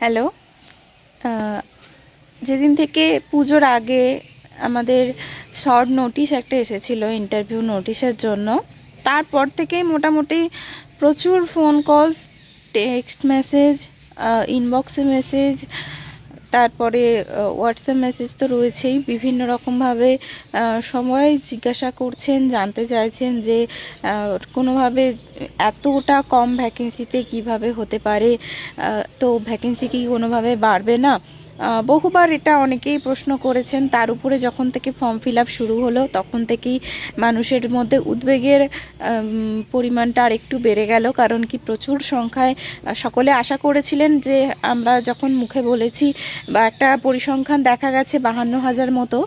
Hello যেদিন থেকে পুজোর আগে আমাদের শর্ট নোটিশ একটা এসেছিল ইন্টারভিউ নোটিশের জন্য, তারপর থেকেই মোটামুটি প্রচুর ফোন কলস টেক্সট মেসেজ ইনবক্সে মেসেজ তারপরে হোয়াটসঅ্যাপ মেসেজ তো রয়েছেই। বিভিন্ন রকমভাবে সময় জিজ্ঞাসা করছেন, জানতে চাইছেন যে কোনোভাবে এতটা কম ভ্যাকেন্সিতে কীভাবে হতে পারে? তো ভ্যাকেন্সি কি কোনোভাবে বাড়বে না? বহুবার এটা অনেকেই প্রশ্ন করেছেন। তার উপরে যখন থেকে ফর্ম ফিল শুরু হলো, তখন থেকেই মানুষের মধ্যে উদ্বেগের পরিমাণটা আর একটু বেড়ে গেল। কারণ কি প্রচুর সংখ্যায় সকলে আশা করেছিলেন যে আমরা যখন মুখে বলেছি বা একটা পরিসংখ্যান দেখা গেছে বাহান্ন হাজার মতো,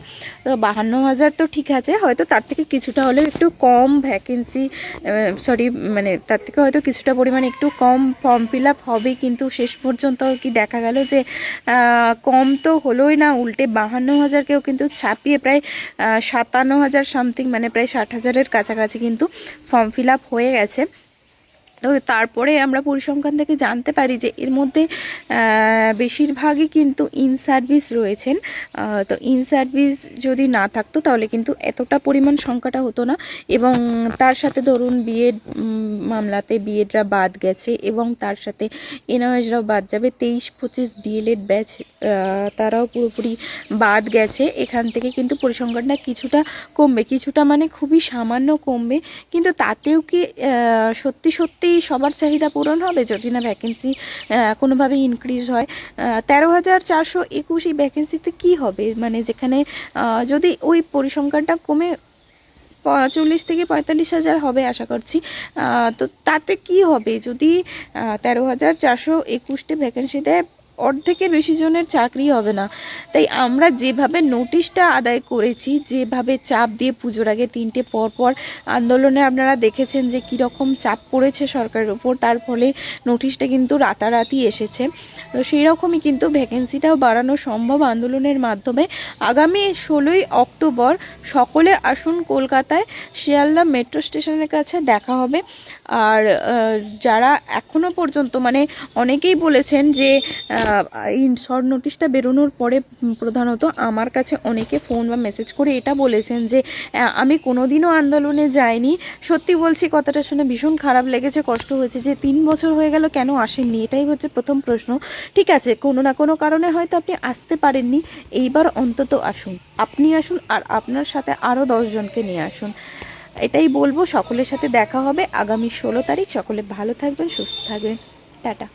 তো বাহান্ন হাজার তো ঠিক আছে, হয়তো তার থেকে কিছুটা হলেও একটু কম ভ্যাকেন্সি সরি মানে তার থেকে হয়তো কিছুটা পরিমাণে একটু কম ফর্ম ফিল হবে। কিন্তু শেষ পর্যন্ত কি দেখা গেল যে কম তো হলোই না, উল্টে বাহান্ন হাজারকেও কিন্তু ছাপিয়ে প্রায় সাতান্ন হাজার সামথিং মানে প্রায় ষাট হাজারের কাছাকাছি কিন্তু ফর্ম ফিল হয়ে গেছে। তো তারপরে আমরা পরিসংখ্যান থেকে জানতে পারি যে এর মধ্যে বেশিরভাগই কিন্তু ইন সার্ভিস রয়েছেন। তো ইন সার্ভিস যদি না থাকতো তাহলে কিন্তু এতটা পরিমাণ সংখ্যাটা হতো না। এবং তার সাথে ধরুন বিএড মামলাতে বিএডরা বাদ গেছে এবং তার সাথে এনআরএসরাও বাদ যাবে। তেইশ, পঁচিশ ডিএলএড ব্যাচ তারাও পুরোপুরি বাদ গেছে। এখান থেকে কিন্তু পরিসংখ্যানটা কিছুটা কমবে। কিছুটা মানে খুবই সামান্য কমবে। কিন্তু তাতেও কি সত্যি সত্যি সবার চাহিদা পূরণ হবে যদি না ভ্যাকেন্সি কোনোভাবে ইনক্রিজ হয়। তেরো হাজার চারশো একুশ এই ভ্যাকেন্সিতে কী হবে? মানে যেখানে যদি ওই পরিসংখ্যানটা কমে চল্লিশ থেকে পঁয়তাল্লিশ হাজার হবে আশা করছি। তো তাতে কি হবে? যদি তেরো হাজার চারশো একুশটি ভ্যাকেন্সিতে অর্ধেকের বেশি জনের চাকরি হবে না। তাই আমরা যেভাবে নোটিশটা আদায় করেছি, যেভাবে চাপ দিয়ে পুজোর আগে তিনটে পর পর আন্দোলনে আপনারা দেখেছেন যে কীরকম চাপ পড়েছে সরকারের ওপর তার ফলে নোটিশটা কিন্তু রাতারাতি এসেছে। তো সেই রকমই কিন্তু ভ্যাকেন্সিটাও বাড়ানো সম্ভব আন্দোলনের মাধ্যমে। আগামী ষোলোই অক্টোবর সকলে আসুন কলকাতায়, শিয়ালদা মেট্রো স্টেশনের কাছে দেখা হবে। আর যারা এখনও পর্যন্ত মানে অনেকেই বলেছেন যে এই শর্ট নোটিশটা বেরোনোর পরে প্রধানত আমার কাছে অনেকে ফোন বা মেসেজ করে এটা বলেছেন যে আমি কোনোদিনও আন্দোলনে যাইনি। সত্যি বলছি, কথাটা শুনে ভীষণ খারাপ লেগেছে, কষ্ট হয়েছে যে তিন বছর হয়ে গেল কেন আসেননি? এটাই হচ্ছে প্রথম প্রশ্ন। ঠিক আছে, কোনো না কোনো কারণে হয়তো আপনি আসতে পারেননি। এইবার অন্তত আসুন। আপনি আসুন আর আপনার সাথে আরও দশজনকে নিয়ে আসুন। এটাই বলব, সকলের সাথে দেখা হবে আগামী ষোলো তারিখ। সকলে ভালো থাকবেন, সুস্থ থাকবেন। টাটা।